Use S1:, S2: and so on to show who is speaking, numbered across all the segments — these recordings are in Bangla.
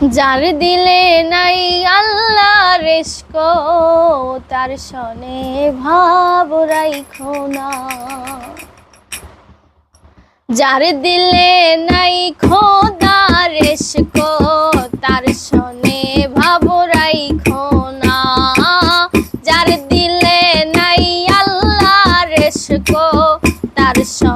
S1: যার দিলে নাই আল্লাহ রেস্ক, তার সনে ভাব রাইখো না। যার দিলে নাই খোদা রেস্ক, তার সনে ভাব রাইখো না। যার দিলে নাই আল্লাহ রেস্ক, তার সনে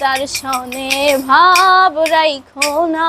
S1: তার সনে ভাব রাইখো না।